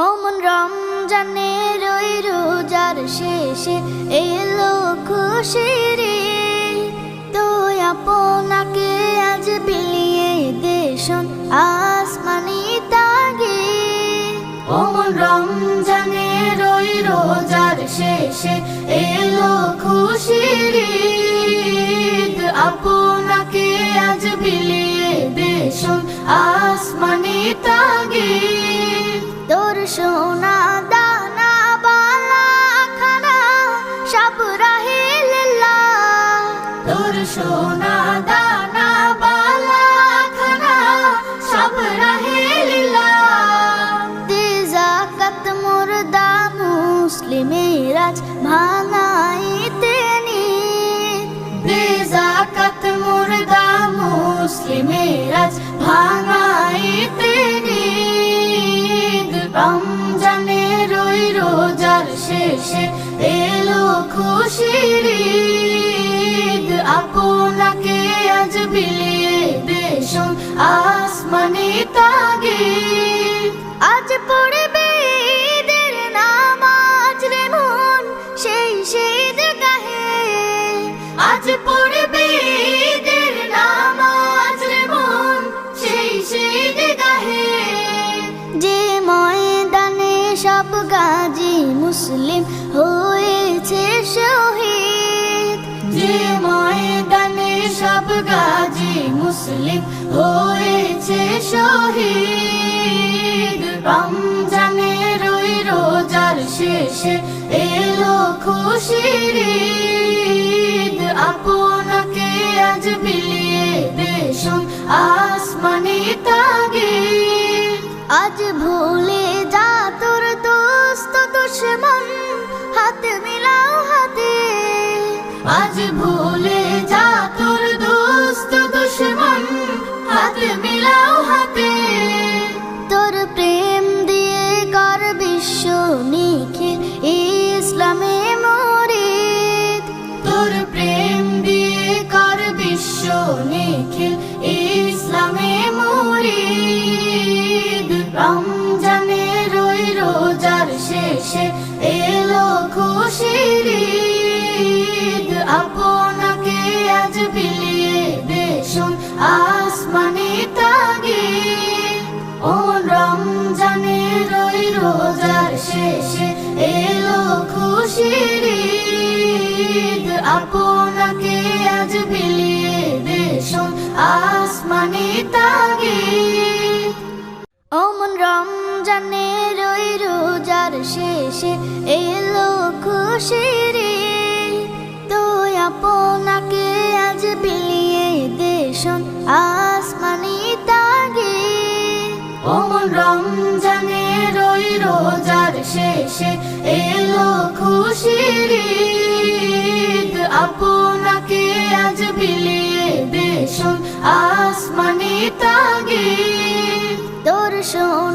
অমন রমজানের ওই রোজার শেষে এলো খুশির তো আপনাকে আজ বিলিয়ে দেশন আসমানি তাগে। অমন রমজানের ওই রোজার শেষে এলো খুশির মুসলিমের আজ ভাঙাইতে রমজানের ওই রোজার শেষে এলো খুশির। আপনাকে আজ বিলিয়ে দেশন আসমানি তাগে মুসলিম হয়েছে শহীদ। রমজানের ওই রোজার শেষে এলো খুশির আপনাকে আজ বিলিয়ে দেশন আসমানি তাগে আজ ভুলে যা তোর দোস্ত দুশ্মন, হাত মিলাও হাতে। আজ ভুলে শেষে এলো খুশির। আপনাকে আজ বিলিয়ে দেশন আসমানি তাগে ও রমজানের ওই রোজার শেষে এলো খুশির। আপনাকে আজ বিলিয়ে দেশন আসমানি তাগে শেষে এলো খুশির। তো আপনাকে আজ বিলিয়ে দেশন আসমানি তাগে অমন রমজানের ওই রোজার শেষে এলো খুশির। আপনাকে আজ বিলিয়ে দেশন আসমানি তাগে তোর সোনা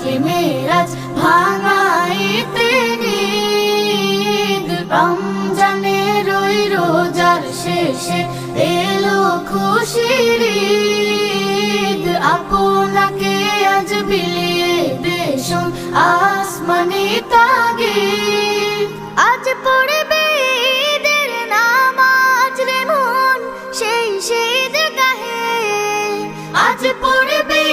মুসলিমের আজ ভাঙাইতে রমজানের ওই রোজার শেষে এলো খুশির। আপনাকে আজ বিলিয়ে দেশন আসমানি তাগে আজ পড়বে ঈদের নামাজ রে মন, সেই সেই গাহে আজ পড়বে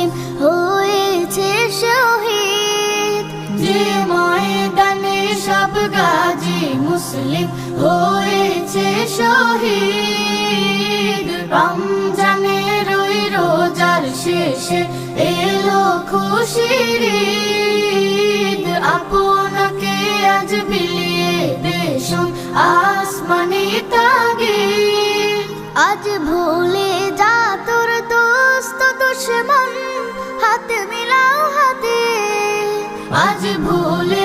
মুসলিম হয়েছে শহীদ। যে ময়দানে সব গাজী মুসলিম হয়েছে শহীদ। রমজানের ওই রোজার শেষে এলো খুশির। আপনাকে আজ বিলিয়ে দেশন আসমানি তাগে আজ ভুলে আজ ভুলে